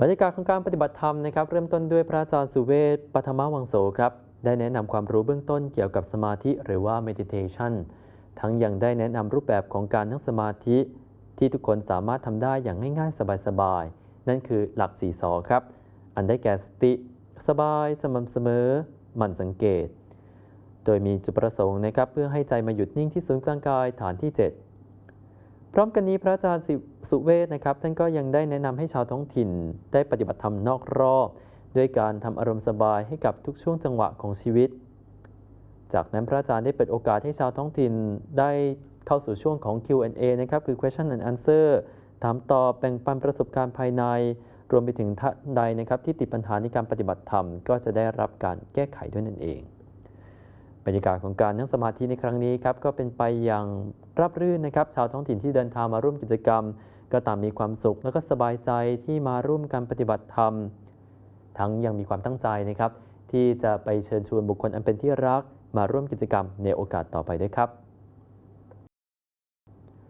บรรยากาศของการปฏิบัติธรรมนะครับเริ่มต้นด้วยพระอาจารย์สุเวศปัทมวังโสครับได้แนะนำความรู้เบื้องต้นเกี่ยวกับสมาธิหรือว่า meditation ทั้งยังได้แนะนำรูปแบบของการนั่งสมาธิ ที่ทุกคนสามารถทำได้อย่างง่ายๆ สบายๆ นั่นคือหลักสี่สอครับ อันได้แก่สติ สบายสม่ำเสมอหมั่นสังเกต โดยมีจุดประสงค์นะครับเพื่อให้ใจมาหยุดนิ่งที่ศูนย์กลางกายฐานที่ 7 พร้อมกันนี้พระอาจารย์สุเวศนะครับท่านก็ยังได้แนะนำให้ชาวท้องถิ่น ได้ปฏิบัติธรรมนอกรอบด้วยการทำอารมณ์สบายให้กับทุกช่วงจังหวะของชีวิต จากนั้นพระอาจารย์ได้เปิดโอกาสให้ชาวท้องถิ่นได้เข้าสู่ช่วงของ Q&A นะครับคือ question and answer ถามตอบแบ่งปันประสบการณ์ภายใน รวมไปถึงท่านใดนะครับที่ติดปัญหาในการปฏิบัติธรรม ก็จะได้รับการแก้ไขด้วยนั่นเอง บรรยากาศของการนั่งสมาธิในครั้งนี้ครับก็เป็นไปอย่างราบรื่นนะครับ ชาวท้องถิ่นที่เดินทางมาร่วมกิจกรรม ก็ต่างมีความสุข และก็สบายใจที่มาร่วมกันปฏิบัติธรรม ทั้งยังมีความตั้งใจนะครับ ที่จะไปเชิญชวนบุคคลอันเป็นที่รักมาร่วมกิจกรรมในโอกาสต่อไปด้วยครับ